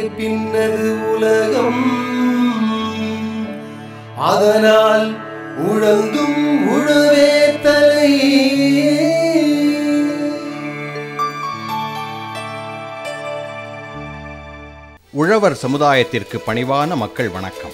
பின்னது உலகம். அதனால் உழந்தும் உழவே தலை. உழவர் சமுதாயத்திற்கு பணிவான மக்கள் வணக்கம்.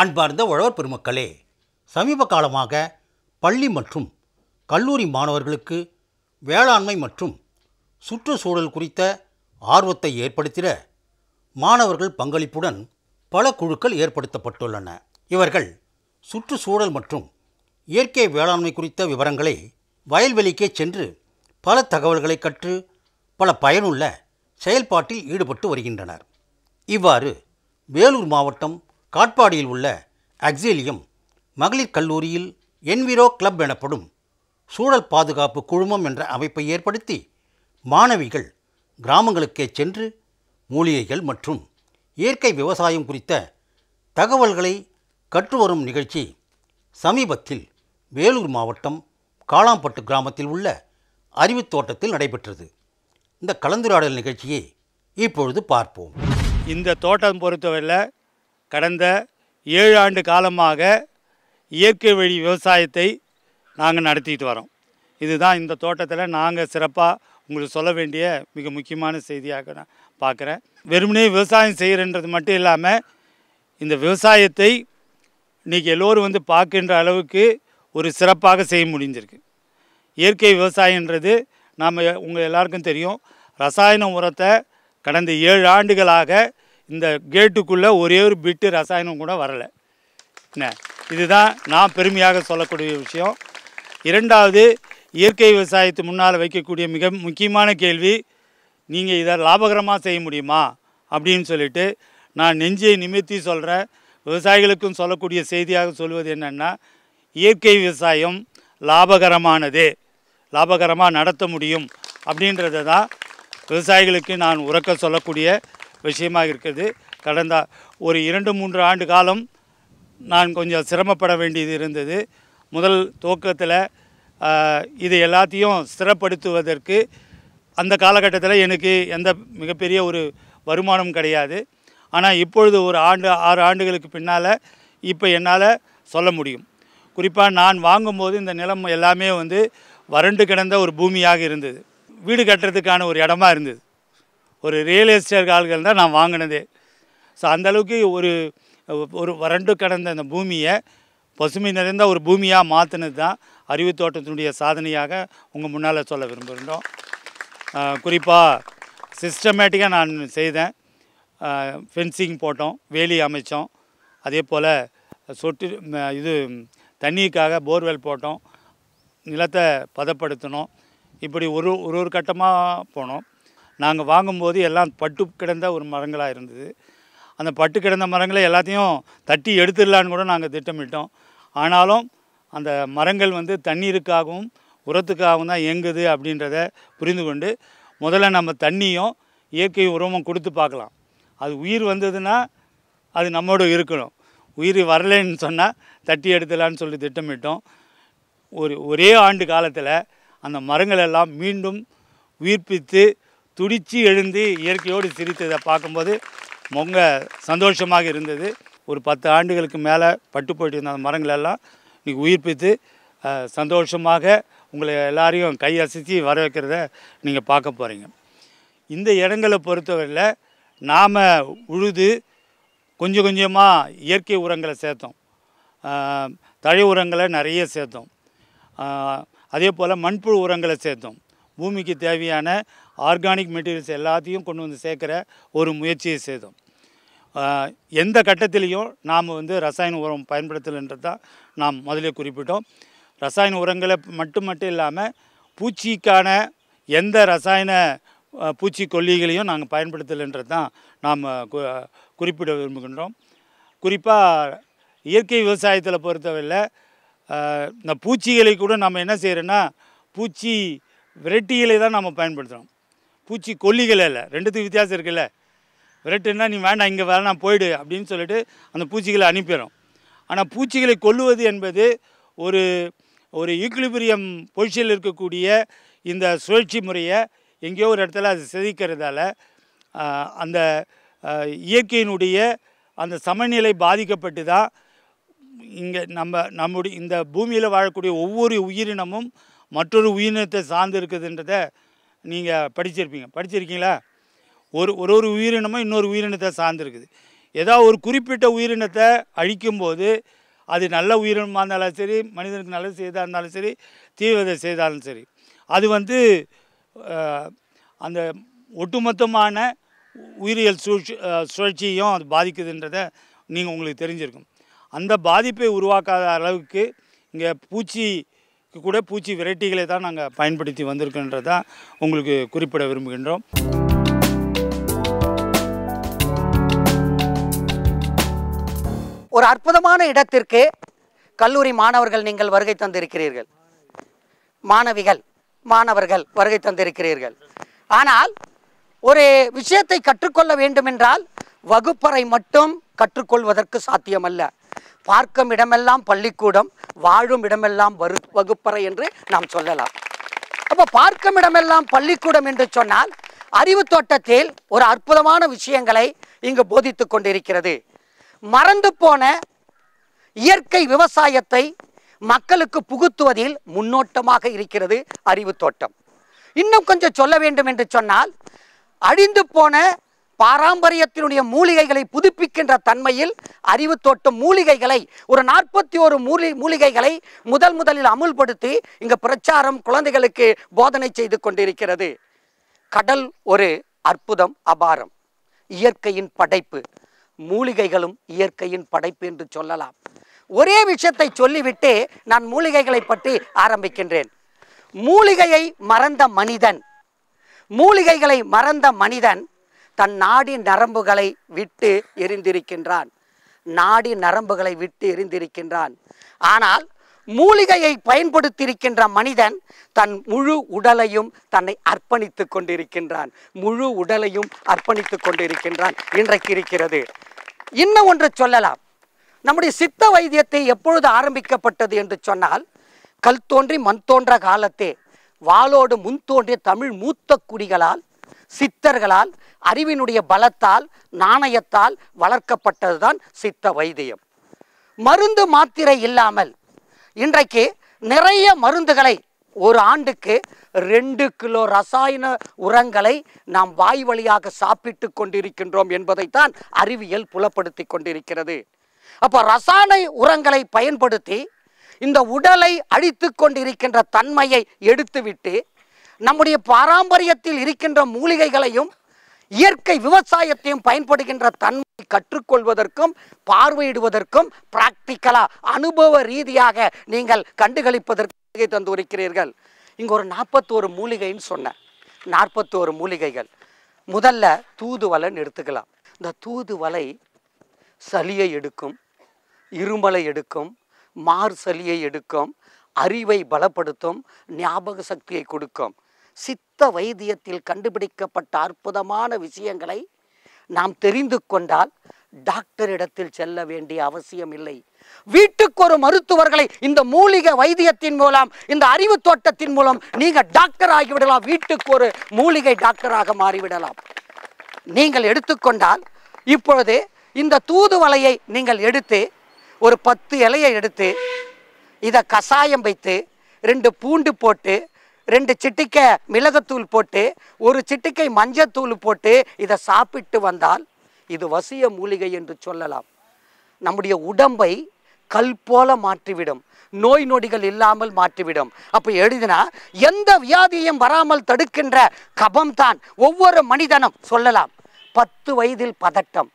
அன்பார்ந்த உழவர் பெருமக்களே சமீப காலமாக பள்ளி மற்றும் கல்லூரி மாணவர்களுக்கு வேளாண்மை மற்றும் சுற்றுச்சூழல் குறித்த ஆர்வத்தை ஏற்படுத்திட மாணவர்கள் பங்களிப்புடன் பல குழுக்கள் ஏற்படுத்தப்பட்டுள்ளன. இவர்கள் சுற்றுச்சூழல் மற்றும் இயற்கை வேளாண்மை குறித்த விவரங்களை வயல்வெளிக்கே சென்று பல தகவல்களை கற்று பல பயனுள்ள செயல்பாட்டில் ஈடுபட்டு வருகின்றனர். இவ்வாறு வேலூர் மாவட்டம் காட்பாடியில் உள்ள அக்ஸேலியம் மகளிர் கல்லூரியில் என்விரோ கிளப் எனப்படும் சூழல் பாதுகாப்பு குழுமம் என்ற அமைப்பை ஏற்படுத்தி மாணவிகள் கிராமங்களுக்கே சென்று மூலிகைகள் மற்றும் இயற்கை விவசாயம் குறித்த தகவல்களை கற்றுவரும் நிகழ்ச்சி சமீபத்தில் வேலூர் மாவட்டம் காளாம்பட்டு கிராமத்தில் உள்ள அறிவுத் தோட்டத்தில் நடைபெற்றது. இந்த கலந்துரையாடல் நிகழ்ச்சியை இப்பொழுது பார்ப்போம். இந்த தோட்டம் பொறுத்தவரையில் கடந்த ஏழு ஆண்டு காலமாக இயற்கை வழி விவசாயத்தை நாங்கள் நடத்திட்டு வரோம். இதுதான் இந்த தோட்டத்தில் நாங்கள் சிறப்பாக உங்களுக்கு சொல்ல வேண்டிய மிக முக்கியமான செய்தியாக நான் பார்க்குறேன். வெறுமனே விவசாயம் செய்கிறன்றது மட்டும் இல்லாமல் இந்த விவசாயத்தை இன்றைக்கி எல்லோரும் வந்து பார்க்கின்ற அளவுக்கு ஒரு சிறப்பாக செய்ய முடிஞ்சிருக்கு. இயற்கை விவசாயன்றது நாம் உங்கள் எல்லாருக்கும் தெரியும். ரசாயன உரத்தை கடந்த ஏழு ஆண்டுகளாக இந்த கேட்டுக்குள்ளே ஒரே ஒரு பிட்டு ரசாயனம் கூட வரலை. என்ன? இதுதான் நான் பெருமையாக சொல்லக்கூடிய விஷயம். இரண்டாவது இயற்கை விவசாயத்து முன்னால் வைக்கக்கூடிய மிக முக்கியமான கேள்வி நீங்கள் இதை லாபகரமாக செய்ய முடியுமா? அப்படின்னு சொல்லிட்டு நான் நெஞ்சியை நிமித்தி சொல்கிறேன் விவசாயிகளுக்கும் சொல்லக்கூடிய செய்தியாக சொல்வது என்னென்னா இயற்கை விவசாயம் லாபகரமானது லாபகரமாக நடத்த முடியும். அப்படின்றத தான் விவசாயிகளுக்கு நான் உறக்க சொல்லக்கூடிய விஷயமாக இருக்குது. கடந்த ஒரு இரண்டு மூன்று ஆண்டு காலம் நான் கொஞ்சம் சிரமப்பட வேண்டியது இருந்தது. முதல் துவக்கத்தில் இது எல்லாத்தையும் ஸ்திரப்படுத்துவதற்கு அந்த காலகட்டத்தில் எனக்கு எந்த மிகப்பெரிய ஒரு வருமானம் கிடையாது. ஆனால் இப்பொழுது ஒரு ஆண்டு ஆறு ஆண்டுகளுக்கு பின்னால் இப்போ என்னால் சொல்ல முடியும். குறிப்பாக நான் வாங்கும்போது இந்த நிலம் எல்லாமே வந்து வறண்டு கிடந்த ஒரு பூமியாக இருந்தது. வீடு கட்டுறதுக்கான ஒரு இடமா இருந்தது. ஒரு ரியல் எஸ்டேட் ஆள்கள் தான் நான் வாங்கினதே. ஸோ அந்தளவுக்கு ஒரு ஒரு வறண்டு கடந்த அந்த பூமியை பசுமை நிறைந்த ஒரு பூமியாக மாற்றினது தான் அறிவு தோட்டத்தினுடைய சாதனையாக உங்கள் முன்னால் சொல்ல விரும்புகின்றோம். குறிப்பாக சிஸ்டமேட்டிக்காக நான் செய்தேன். ஃபென்சிங் போட்டோம் வேலி அமைச்சோம். அதே போல் சொட்டு இது தண்ணிக்காக போர்வெல் போட்டோம். நிலத்தை பதப்படுத்தினோம். இப்படி ஒரு ஒரு ஒரு கட்டமாக போனோம். நாங்கள் வாங்கும்போது எல்லாம் பட்டு கிடந்த ஒரு மரங்களாக இருந்தது. அந்த பட்டு கிடந்த மரங்களை எல்லாத்தையும் தட்டி எடுத்துடலான்னு கூட நாங்கள் திட்டமிட்டோம். ஆனாலும் அந்த மரங்கள் வந்து தண்ணீருக்காகவும் உரத்துக்காகவும் தான் இயங்குது அப்படின்றத புரிந்து கொண்டு முதல்ல நம்ம தண்ணியும் இயற்கை உரமும் கொடுத்து பார்க்கலாம். அது உயிர் வந்ததுன்னா அது நம்மோடு இருக்கணும். உயிர் வரலைன்னு சொன்னால் தட்டி எடுத்துலான்னு சொல்லி திட்டமிட்டோம். ஒரு ஒரே ஆண்டு காலத்தில் அந்த மரங்கள் எல்லாம் மீண்டும் உயிர்ப்பித்து துடிச்சு எழுந்து இயற்கையோடு சிரித்ததை பார்க்கும்போது மொங்க சந்தோஷமாக இருந்தது. ஒரு பத்து ஆண்டுகளுக்கு மேலே பட்டு போயிட்டு இருந்த அந்த மரங்களெல்லாம் இன்றைக்கி உயிர்ப்பித்து சந்தோஷமாக உங்களை எல்லாரையும் கை அசைத்து வர வைக்கிறத நீங்கள் பார்க்க போகிறீங்க இந்த இடங்களை பொறுத்தவரையில் நாம் உழுது கொஞ்சம் கொஞ்சமாக இயற்கை உரங்களை சேர்த்தோம். தழை உரங்களை நிறைய சேர்த்தோம். அதே போல் மண்புழு உரங்களை சேர்த்தோம். பூமிக்கு தேவையான ஆர்கானிக் மெட்டீரியல்ஸ் எல்லாத்தையும் கொண்டு வந்து சேர்க்குற ஒரு முயற்சியை செய்தோம். எந்த கட்டத்திலையும் நாம் வந்து ரசாயன உரம் பயன்படுத்தலைன்றது தான் நாம் முதலே குறிப்பிட்டோம். ரசாயன உரங்களை மட்டும் மட்டும் இல்லாமல் பூச்சிக்கான எந்த ரசாயன பூச்சிக்கொல்லிகளையும் நாங்கள் பயன்படுத்தலைன்றது தான் நாம் குறிப்பிட விரும்புகின்றோம். குறிப்பாக இயற்கை விவசாயத்தில் பொறுத்தவரையில் இந்த பூச்சிகளை கூட நம்ம என்ன செய்கிறோன்னா பூச்சி விரட்டிகளை தான் நம்ம பயன்படுத்துகிறோம் பூச்சி கொல்லிகள் இல்லை. ரெண்டுத்துக்கு வித்தியாசம் இருக்குல்ல. விரட்டுன்னா நீ வேண்டாம் இங்கே வேணாம் போயிடு அப்படின்னு சொல்லிட்டு அந்த பூச்சிகளை அனுப்பிடும். ஆனால் பூச்சிகளை கொல்லுவது என்பது ஒரு ஒரு ஈக்குலிபிரியம் பொசிஷனில் இருக்கக்கூடிய இந்த சுழற்சி முறையை எங்கேயோ ஒரு இடத்துல அது சிதைக்கிறதால அந்த இயற்கையினுடைய அந்த சமநிலை பாதிக்கப்பட்டு தான் இங்கே நம்ம நம்முடைய இந்த பூமியில் வாழக்கூடிய ஒவ்வொரு உயிரினமும் மற்றொரு உயிரினத்தை சார்ந்து இருக்குதுன்றதை நீங்கள் படிச்சிருப்பீங்க. படிச்சிருக்கீங்களா? ஒரு ஒரு ஒரு உயிரினமும் இன்னொரு உயிரினத்தை சார்ந்திருக்குது. ஏதாவது ஒரு குறிப்பிட்ட உயிரினத்தை அழிக்கும்போது அது நல்ல உயிரினமாக இருந்தாலும் சரி மனிதனுக்கு நல்லது செய்தாக இருந்தாலும் சரி தீவிரதை செய்தாலும் சரி அது வந்து அந்த ஒட்டுமொத்தமான உயிரியல் சூழ்ச்சி சுழற்சியையும் அது பாதிக்குதுன்றதை நீங்கள் உங்களுக்கு தெரிஞ்சிருக்கும். அந்த பாதிப்பை உருவாக்காத அளவுக்கு இங்கே பூச்சி கூட பூச்சி வெரைட்டிகளை தான் நாங்கள் பயன்படுத்தி வந்திருக்கின்றதான் உங்களுக்கு குறிப்பிட விரும்புகின்றோம். ஒரு அற்புதமான இடத்திற்கு கல்லூரி மாணவர்கள் நீங்கள் வருகை தந்திருக்கிறீர்கள். மாணவிகள் மாணவர்கள் வருகை தந்திருக்கிறீர்கள். ஆனால் ஒரு விஷயத்தை கற்றுக்கொள்ள வேண்டுமென்றால் வகுப்பறை மட்டும் கற்றுக்கொள்வதற்கு சாத்தியமல்ல. பார்க்கும் இடமெல்லாம் பள்ளிக்கூடம் வாழும் இடமெல்லாம் வரு வகுப்பறை என்று நாம் சொல்லலாம். அப்போ பார்க்கும் இடமெல்லாம் பள்ளிக்கூடம் என்று சொன்னால் அறிவு தோட்டத்தில் ஒரு அற்புதமான விஷயங்களை இங்கு போதித்து கொண்டிருக்கிறது. மறந்து போன இயற்கை விவசாயத்தை மக்களுக்கு புகுத்துவதில் முன்னோட்டமாக இருக்கிறது அறிவு தோட்டம். இன்னும் கொஞ்சம் சொல்ல வேண்டும் என்று சொன்னால் அழிந்து போன பாரம்பரியத்தினுடைய மூலிகைகளை புதுப்பிக்கின்ற தன்மையில் அறிவு தோட்டம் மூலிகைகளை ஒரு நாற்பத்தி ஒரு மூலி மூலிகைகளை முதல் முதலில் அமுல்படுத்தி இங்கு பிரச்சாரம் குழந்தைகளுக்கு போதனை செய்து கொண்டிருக்கிறது. கடல் ஒரு அற்புதம் அபாரம். இயற்கையின் படைப்பு. மூலிகைகளும் இயற்கையின் படைப்பு என்று சொல்லலாம். ஒரே விஷயத்தை சொல்லிவிட்டு நான் மூலிகைகளை பற்றி ஆரம்பிக்கின்றேன். மூலிகையை மறந்த மனிதன். மூலிகைகளை மறந்த மனிதன் தன் நாடி நரம்புகளை விட்டு எரிந்திருக்கின்றான். நாடி நரம்புகளை விட்டு எரிந்திருக்கின்றான். ஆனால் மூலிகையை பயன்படுத்தியிருக்கின்ற மனிதன் தன் முழு உடலையும் தன்னை அர்ப்பணித்துக் கொண்டிருக்கின்றான். முழு உடலையும் அர்ப்பணித்துக் கொண்டிருக்கின்றான். இன்றைக்கு இருக்கிறது. இன்னும் ஒன்று சொல்லலாம். நம்முடைய சித்த வைத்தியத்தை எப்பொழுது ஆரம்பிக்கப்பட்டது என்று சொன்னால் கல் தோன்றி மண் தோன்ற காலத்தே வாளோடு முன் தோன்றிய தமிழ் மூத்த குடிகளால் சித்தர்களால் அறிவினுடைய பலத்தால் நாணயத்தால் வளர்க்கப்பட்டதுதான் சித்த வைத்தியம். மருந்து மாத்திரை இல்லாமல் இன்றைக்கு நிறைய மருந்துகளை ஒரு ஆண்டுக்கு ரெண்டு கிலோ ரசாயன உரங்களை நாம் வாய் வழியாக சாப்பிட்டு கொண்டிருக்கின்றோம் என்பதைத்தான் அறிவியல் புலப்படுத்தி கொண்டிருக்கிறது. அப்போ ரசாயன உரங்களை பயன்படுத்தி இந்த உடலை அழித்து கொண்டிருக்கின்ற தன்மையை எடுத்துவிட்டு நம்முடைய பாரம்பரியத்தில் இருக்கின்ற மூலிகைகளையும் இயற்கை விவசாயத்தையும் பயன்படுகின்ற தன்மை கற்றுக்கொள்வதற்கும் பார்வையிடுவதற்கும் பிராக்டிக்கலா அனுபவ ரீதியாக நீங்கள் கண்டுகளிப்பதற்கு தந்து இருக்கிறீர்கள் இங்க ஒரு நாற்பத்தோரு மூலிகைன்னு சொன்னேன் நாற்பத்தோரு மூலிகைகள். முதல்ல தூதுவலைன்னு எடுத்துக்கலாம். இந்த தூதுவலை சளியை எடுக்கும் இருமலை எடுக்கும் மார் சளியை எடுக்கும் அறிவை பலப்படுத்தும் ஞாபக சக்தியை கொடுக்கும். சித்த வைத்தியத்தில் கண்டுபிடிக்கப்பட்ட அற்புதமான விஷயங்களை நாம் தெரிந்து கொண்டால் டாக்டரிடத்தில் செல்ல வேண்டிய அவசியம் இல்லை. வீட்டுக்கு ஒரு மருத்துவர்களை இந்த மூலிகை வைத்தியத்தின் மூலம் இந்த அறிவு தோட்டத்தின் மூலம் நீங்க டாக்டர் ஆகிவிடலாம் வீட்டுக்கு ஒரு மூலிகை டாக்டராக மாறிவிடலாம். நீங்கள் எடுத்துக்கொண்டால் இப்பொழுது இந்த தூதுவலையை நீங்கள் எடுத்து ஒரு பத்து இலையை எடுத்து இதை கசாயம் வைத்து ரெண்டு பூண்டு போட்டு ரெண்டு சிட்டிக்கை மிளகுத்தூள் போட்டு ஒரு சிட்டிக்கை மஞ்சத்தூள் போட்டு இதை சாப்பிட்டு வந்தால் இது வசிய மூலிகை என்று சொல்லலாம். நம்முடைய உடம்பை கல் போல மாற்றிவிடும். நோய் நொடிகள் இல்லாமல் மாற்றிவிடும். அப்போ எழுதினா எந்த வியாதியும் வராமல் தடுக்கின்ற கபம் தான் ஒவ்வொரு மனிதனும் சொல்லலாம். பத்து வயதில் பதட்டம்.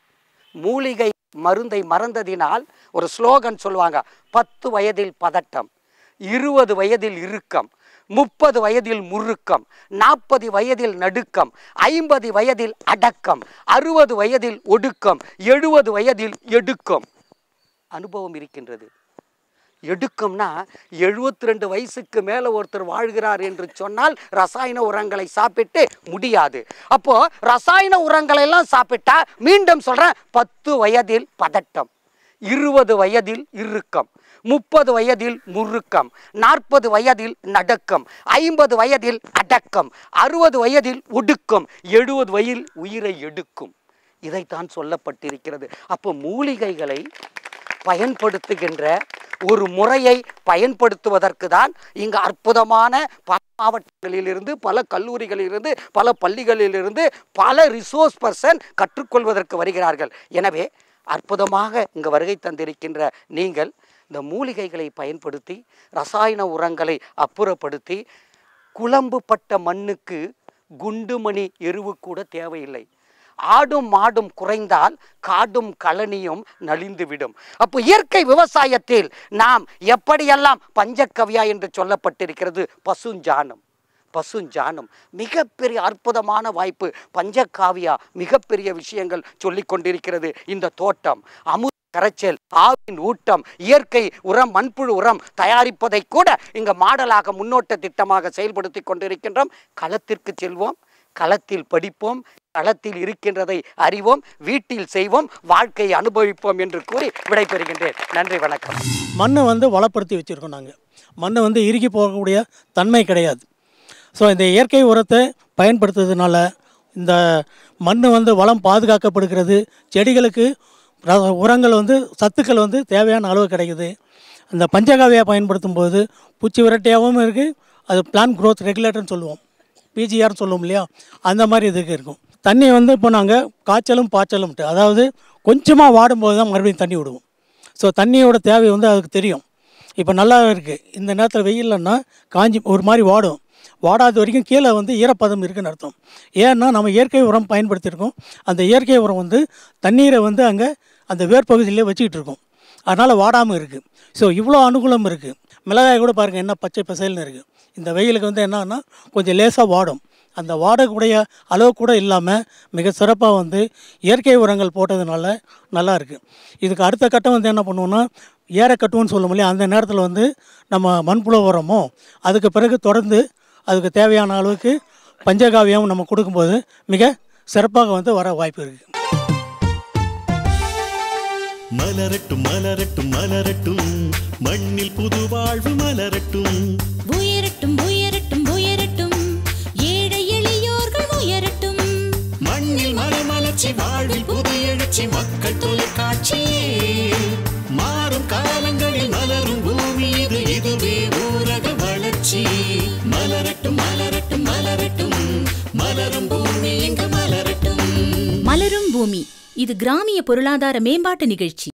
மூலிகை மருந்தை மறந்ததினால் ஒரு ஸ்லோகன் சொல்லுவாங்க பத்து வயதில் பதட்டம் இருபது வயதில் இறுக்கம். முப்பது வயதில் முறுக்கம் நாற்பது வயதில் நடுக்கம் ஐம்பது வயதில் அடக்கம் அறுபது வயதில் ஒடுக்கம் எழுபது வயதில் எடுக்கம். அனுபவம் இருக்கின்றது. எடுக்கம்னா எழுபத்தி ரெண்டு வயசுக்கு மேலே ஒருத்தர் வாழ்கிறார் என்று சொன்னால் ரசாயன உரங்களை சாப்பிட்டு முடியாது. அப்போ ரசாயன உரங்களை எல்லாம் சாப்பிட்டா மீண்டும் சொல்றேன் பத்து வயதில் பதட்டம் இருபது வயதில் இறுக்கம். முப்பது வயதில் முறுக்கம் நாற்பது வயதில் நடக்கம் ஐம்பது வயதில் அடக்கம் அறுபது வயதில் ஒடுக்கம் எழுபது வயதில் உயிரை எடுக்கும். இதைத்தான் சொல்லப்பட்டிருக்கிறது. அப்போ மூலிகைகளை பயன்படுத்துகின்ற ஒரு முறையை பயன்படுத்துவதற்கு தான் இங்கு அற்புதமான பல மாவட்டங்களிலிருந்து பல கல்லூரிகளிலிருந்து பல பள்ளிகளிலிருந்து பல ரிசோர்ஸ் பர்சன் கற்றுக்கொள்வதற்கு வருகிறார்கள். எனவே அற்புதமாக இங்கு வருகை தந்திருக்கின்ற நீங்கள் இந்த மூலிகைகளை பயன்படுத்தி ரசாயன உரங்களை அப்புறப்படுத்தி குழம்புப்பட்ட மண்ணுக்கு குண்டுமணி எருவு கூட தேவையில்லை. ஆடும் மாடும் குறைந்தால் காடும் கழனியும் நலிந்துவிடும். அப்போ இயற்கை விவசாயத்தில் நாம் எப்படியெல்லாம் பஞ்சக்கவியா என்று சொல்லப்பட்டிருக்கிறது? பசுஞ்சானம் பசுஞ்சானம் மிகப்பெரிய அற்புதமான வாய்ப்பு. பஞ்சக்காவியா மிகப்பெரிய விஷயங்கள் சொல்லிக் கொண்டிருக்கிறது இந்த தோட்டம். அமு கரைச்சல் ஆவின் ஊட்டம் இயற்கை உரம் மண்புழு உரம் தயாரிப்பதை கூட இங்கே மாடலாக முன்னோட்ட திட்டமாக செயல்படுத்தி கொண்டிருக்கின்றோம். களத்திற்கு செல்வோம் களத்தில் படிப்போம் களத்தில் இருக்கின்றதை அறிவோம் வீட்டில் செய்வோம் வாழ்க்கையை அனுபவிப்போம் என்று கூறி விடைபெறுகின்றேன். நன்றி வணக்கம். மண்ணை வந்து வளப்படுத்தி வச்சுருக்கோம் நாங்கள் மண்ணை வந்து இறுகி போகக்கூடிய தன்மை கிடையாது. ஸோ இந்த இயற்கை உரத்தை பயன்படுத்துறதுனால இந்த மண் வந்து வளம் பாதுகாக்கப்படுகிறது. செடிகளுக்கு உரங்கள் வந்து சத்துக்கள் வந்து தேவையான அளவு கிடைக்குது. அந்த பஞ்சகாவியை பயன்படுத்தும் போது பூச்சி விரட்டியாகவும் இருக்குது அது பிளான் க்ரோத் ரெகுலேட்டர்னு சொல்லுவோம். பிஜிஆர்னு சொல்லுவோம் இல்லையா? அந்த மாதிரி இதுக்கு இருக்கும். தண்ணி வந்து இப்போ நாங்கள் காய்ச்சலும் பாய்ச்சலும்ட்டு அதாவது கொஞ்சமாக வாடும்போது தான் மறுபடியும் தண்ணி விடுவோம். ஸோ தண்ணியோட தேவை வந்து அதுக்கு தெரியும். இப்போ நல்லா இருக்குது இந்த நேரத்தில் வெயில்லன்னா காஞ்சி ஒரு மாதிரி வாடும். வாடாத வரைக்கும் கீழே வந்து ஈரப்பதம் இருக்குன்னு அர்த்தம். ஏன்னா நம்ம இயற்கை உரம் பயன்படுத்தியிருக்கோம். அந்த இயற்கை உரம் வந்து தண்ணீரை வந்து அங்கே அந்த வேர்ப்பகுதியிலே வச்சுக்கிட்டு இருக்கோம். அதனால் வாடாமல் இருக்குது ஸோ இவ்வளோ அனுகூலம் இருக்குது மிளகாய் கூட பாருங்கள் என்ன பச்சை பசைல்னு இருக்குது இந்த வெயிலுக்கு வந்து என்னன்னா கொஞ்சம் லேசாக வாடும். அந்த வாடக்கூடிய அளவு கூட இல்லாமல் மிக சிறப்பாக வந்து இயற்கை உரங்கள் போட்டதுனால நல்லா இருக்குது இதுக்கு அடுத்த கட்டம் வந்து என்ன பண்ணுவோன்னா ஏற கட்டுவோம்னு சொல்லும் இல்லையா அந்த நேரத்தில் வந்து நம்ம மண்புழு உரமோ அதுக்கு பிறகு தொடர்ந்து அதுக்கு தேவையான அளவுக்கு பஞ்சகாவியம் நம்ம கொடுக்கும்போது மிக சிறப்பாக வந்து வர வாய்ப்பு இருக்குது மலரட்டும் மலரட்டும் மலரட்டும். மண்ணில் புது வாழ்வு மலரட்டும். இது கிராமிய பொருளாதார மேம்பாட்டு நிகழ்ச்சி.